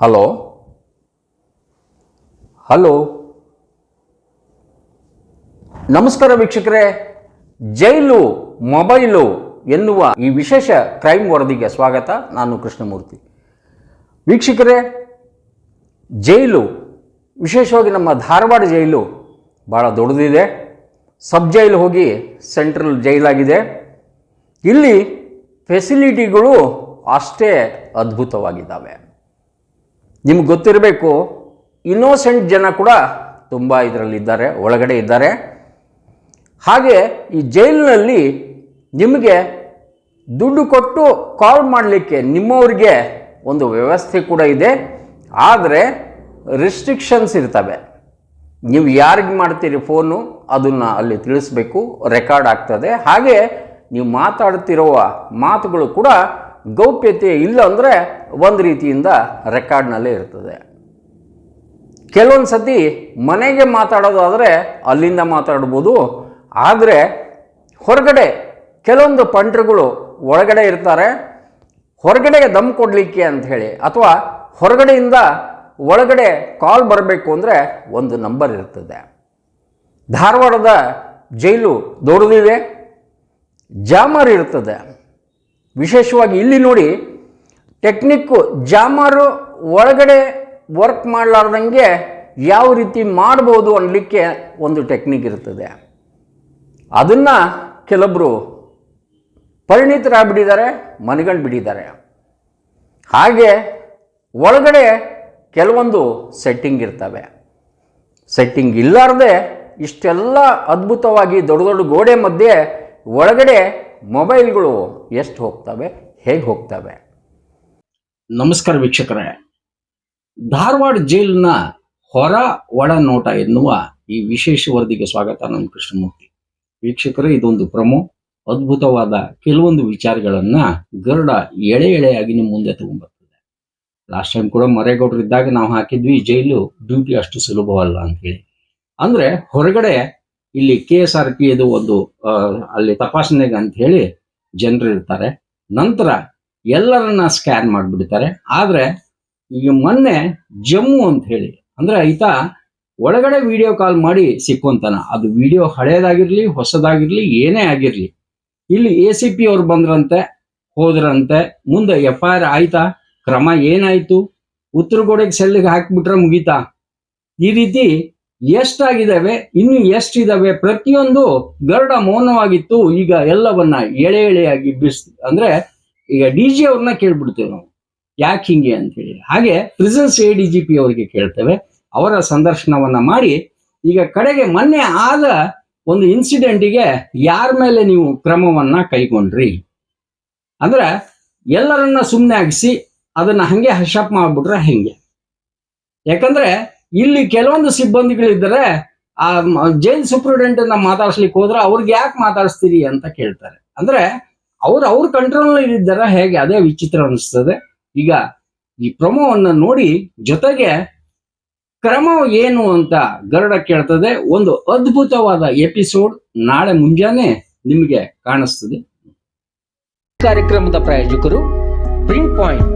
Hello hello ನಮಸ್ಕಾರ ವೀಕ್ಷಕರೇ. ಜೈಲು, mobile ಎನ್ನುವ ಈ ವಿಶೇಷ ಕ್ರೈಮ್ ವರದಿಗೆ ಸ್ವಾಗತ. ನಾನು ಕೃಷ್ಣಮೂರ್ತಿ. ವೀಕ್ಷಕರೇ, ಜೈಲು, ವಿಶೇಷವಾಗಿ ನಮ್ಮ ಧಾರವಾಡ ಜೈಲು ಭಾಳ ದೊಡ್ಡದಿದೆ. ಸಬ್ ಜೈಲು ಹೋಗಿ ಸೆಂಟ್ರಲ್ ಜೈಲಾಗಿದೆ. ಇಲ್ಲಿ ಫೆಸಿಲಿಟಿಗಳು ಅಷ್ಟೇ ಅದ್ಭುತವಾಗಿದ್ದಾವೆ. ನಿಮ್ಗೆ ಗೊತ್ತಿರಬೇಕು ಇನ್ನೋಸೆಂಟ್ ಜನ ಕೂಡ ತುಂಬ ಇದರಲ್ಲಿದ್ದಾರೆ, ಒಳಗಡೆ ಇದ್ದಾರೆ. ಹಾಗೆ ಈ ಜೈಲಿನಲ್ಲಿ ನಿಮಗೆ ದುಡ್ಡು ಕೊಟ್ಟು ಕಾಲ್ ಮಾಡಲಿಕ್ಕೆ ನಿಮ್ಮವ್ರಿಗೆ ಒಂದು ವ್ಯವಸ್ಥೆ ಕೂಡ ಇದೆ. ಆದರೆ ರಿಸ್ಟ್ರಿಕ್ಷನ್ಸ್ ಇರ್ತವೆ. ನೀವು ಯಾರಿಗೆ ಮಾಡ್ತೀರಿ ಫೋನು ಅದನ್ನು ಅಲ್ಲಿ ತಿಳಿಸ್ಬೇಕು ರೆಕಾರ್ಡ್ ಆಗ್ತದೆ. ಹಾಗೆ ನೀವು ಮಾತಾಡ್ತಿರುವ ಮಾತುಗಳು ಕೂಡ ಗೌಪ್ಯತೆ ಇಲ್ಲ ಅಂದರೆ ಒಂದು ರೀತಿಯಿಂದ ರೆಕಾರ್ಡ್ನಲ್ಲೇ ಇರ್ತದೆ. ಕೆಲವೊಂದು ಸತಿ ಮನೆಗೆ ಮಾತಾಡೋದಾದರೆ ಅಲ್ಲಿಂದ ಮಾತಾಡ್ಬೋದು. ಆದರೆ ಹೊರಗಡೆ ಕೆಲವೊಂದು ಪಂಟ್ರುಗಳು ಒಳಗಡೆ ಇರ್ತಾರೆ. ಹೊರಗಡೆಗೆ ದಮ್ ಕೊಡಲಿಕ್ಕೆ ಅಂತ ಹೇಳಿ ಅಥವಾ ಹೊರಗಡೆಯಿಂದ ಒಳಗಡೆ ಕಾಲ್ ಬರಬೇಕು ಅಂದರೆ ಒಂದು ನಂಬರ್ ಇರ್ತದೆ. ಧಾರವಾಡದ ಜೈಲು ದೊಡ್ಡದಿದೆ ಜಾಮರ್ ಇರ್ತದೆ. ವಿಶೇಷವಾಗಿ ಇಲ್ಲಿ ನೋಡಿ ಟೆಕ್ನಿಕ್ಕು ಜಾಮರು ಒಳಗಡೆ ವರ್ಕ್ ಮಾಡಲಾರ್ದಂಗೆ ಯಾವ ರೀತಿ ಮಾಡ್ಬೋದು ಅನ್ನಲಿಕ್ಕೆ ಒಂದು ಟೆಕ್ನಿಕ್ ಇರ್ತದೆ. ಅದನ್ನು ಕೆಲವೊಬ್ಬರು ಪರಿಣಿತರಾಗ್ಬಿಟ್ಟಿದ್ದಾರೆ, ಮನೆಗಳು ಬಿಟ್ಟಿದ್ದಾರೆ. ಹಾಗೆ ಒಳಗಡೆ ಕೆಲವೊಂದು ಸೆಟ್ಟಿಂಗ್ ಇರ್ತವೆ. ಸೆಟ್ಟಿಂಗ್ ಇಲ್ಲಾರದೆ ಇಷ್ಟೆಲ್ಲ ಅದ್ಭುತವಾಗಿ ದೊಡ್ಡ ದೊಡ್ಡ ಗೋಡೆ ಮಧ್ಯೆ ಒಳಗಡೆ ಮೊಬೈಲ್ಗಳು ಎಷ್ಟು ಹೋಗ್ತವೆ, ಹೇಗೆ ಹೋಗ್ತವೆ? ನಮಸ್ಕಾರ ವೀಕ್ಷಕರೇ. ಧಾರವಾಡ ಜೈಲಿನ ಹೊರ ಒಳ ನೋಟ ಎನ್ನುವ ಈ ವಿಶೇಷ ವರದಿಗೆ ಸ್ವಾಗತ, ನಾನು ಕೃಷ್ಣಮೂರ್ತಿ. ವೀಕ್ಷಕರೇ, ಇದೊಂದು ಪ್ರಮೋ, ಅದ್ಭುತವಾದ ಕೆಲವೊಂದು ವಿಚಾರಗಳನ್ನ ಗರುಡ ಎಳೆ ಎಳೆಯಾಗಿ ನಿಮ್ಮ ಮುಂದೆ ತಗೊಂಡ್ಬರ್ತದೆ. ಲಾಸ್ಟ್ ಟೈಮ್ ಕೂಡ ಮರೇಗೌಡರು ಇದ್ದಾಗ ನಾವು ಹಾಕಿದ್ವಿ ಜೈಲು ಡ್ಯೂಟಿ ಅಷ್ಟು ಸುಲಭವಲ್ಲ ಅಂತ ಹೇಳಿ. ಅಂದ್ರೆ ಹೊರಗಡೆ ಇಲ್ಲಿ ಕೆ ಎಸ್ ಆರ್ ಪಿದು ಒಂದು ಅಲ್ಲಿ ತಪಾಸಣೆಗೆ ಅಂತ ಹೇಳಿ ಜನರು ಇರ್ತಾರೆ. ನಂತರ ಎಲ್ಲರನ್ನ ಸ್ಕ್ಯಾನ್ ಮಾಡಿಬಿಡ್ತಾರೆ. ಆದ್ರೆ ಈಗ ಮೊನ್ನೆ ಜಮ್ಮು ಅಂತ ಹೇಳಿ, ಅಂದ್ರೆ ಈತ ಒಳಗಡೆ ವಿಡಿಯೋ ಕಾಲ್ ಮಾಡಿ ಸಿಕ್ಕೊಂತಾನ ಅದು ವಿಡಿಯೋ ಹಳೇದಾಗಿರ್ಲಿ, ಹೊಸದಾಗಿರ್ಲಿ, ಏನೇ ಆಗಿರ್ಲಿ. ಇಲ್ಲಿ ಎ ಸಿ ಪಿ ಅವ್ರು ಬಂದ್ರಂತೆ, ಹೋದ್ರಂತೆ, ಮುಂದೆ ಎಫ್ ಐ ಆರ್ ಆಯ್ತಾ? ಕ್ರಮ ಏನಾಯ್ತು? ಉತ್ತರ ಗೋಡೆಗೆ ಸೆಲ್ಲಿಗೆ ಹಾಕಿಬಿಟ್ರೆ ಮುಗೀತಾ? ಈ ರೀತಿ ಎಷ್ಟಾಗಿದ್ದಾವೆ, ಇನ್ನು ಎಷ್ಟಿದಾವೆ ಪ್ರತಿಯೊಂದು ಗರುಡ ಮೌನವಾಗಿತ್ತು, ಈಗ ಎಲ್ಲವನ್ನ ಎಳೆ ಎಳೆಯಾಗಿ ಬಿಸ್, ಅಂದ್ರೆ ಈಗ ಡಿ ಜಿ ಅವ್ರನ್ನ ಕೇಳ್ಬಿಡ್ತೇವೆ ನಾವು. ಯಾಕೆ ಹಿಂಗೆ ಅಂತ ಹೇಳಿ. ಹಾಗೆ prisons A D G P ಅವರಿಗೆ ಕೇಳ್ತೇವೆ. ಅವರ ಸಂದರ್ಶನವನ್ನ ಮಾಡಿ, ಈಗ ಕಡೆಗೆ ಮೊನ್ನೆ ಆದ ಒಂದು ಇನ್ಸಿಡೆಂಟಿಗೆ ಯಾರ ಮೇಲೆ ನೀವು ಕ್ರಮವನ್ನ ಕೈಗೊಂಡ್ರಿ? ಅಂದ್ರೆ ಎಲ್ಲರನ್ನ ಸುಮ್ಮನೆ ಆಗಿಸಿ, ಅದನ್ನ ಹಂಗೆ ಹಶಪ್ ಮಾಡ್ಬಿಟ್ರೆ ಹೆಂಗೆ? ಯಾಕಂದ್ರೆ ಇಲ್ಲಿ ಕೆಲವೊಂದು ಸಿಬ್ಬಂದಿಗಳಿದ್ದರೆ, ಆ ಜೈಲ್ ಸೂಪ್ರಿಡೆಂಟ್ ಮಾತಾಡ್ಸ್ಲಿಕ್ಕೆ ಹೋದ್ರೆ ಅವ್ರಿಗೆ ಯಾಕೆ ಮಾತಾಡಿಸ್ತೀರಿ ಅಂತ ಕೇಳ್ತಾರೆ. ಅಂದ್ರೆ ಅವ್ರು, ಅವ್ರ ಕಂಟ್ರೋಲ್ ಇದ್ದಾರ ಹೇಗೆ? ಅದೇ ವಿಚಿತ್ರ ಅನಿಸ್ತದೆ. ಈಗ ಈ ಪ್ರೊಮೋವನ್ನ ನೋಡಿ ಜೊತೆಗೆ ಕ್ರಮ ಏನು ಅಂತ ಗರುಡ ಕೇಳ್ತದೆ. ಒಂದು ಅದ್ಭುತವಾದ ಎಪಿಸೋಡ್ ನಾಳೆ ಮುಂಜಾನೆ ನಿಮಗೆ ಕಾಣಿಸ್ತದೆ. ಕಾರ್ಯಕ್ರಮದ ಪ್ರಾಯೋಜಕರು ಪ್ರಿಂಟ್ ಪಾಯಿಂಟ್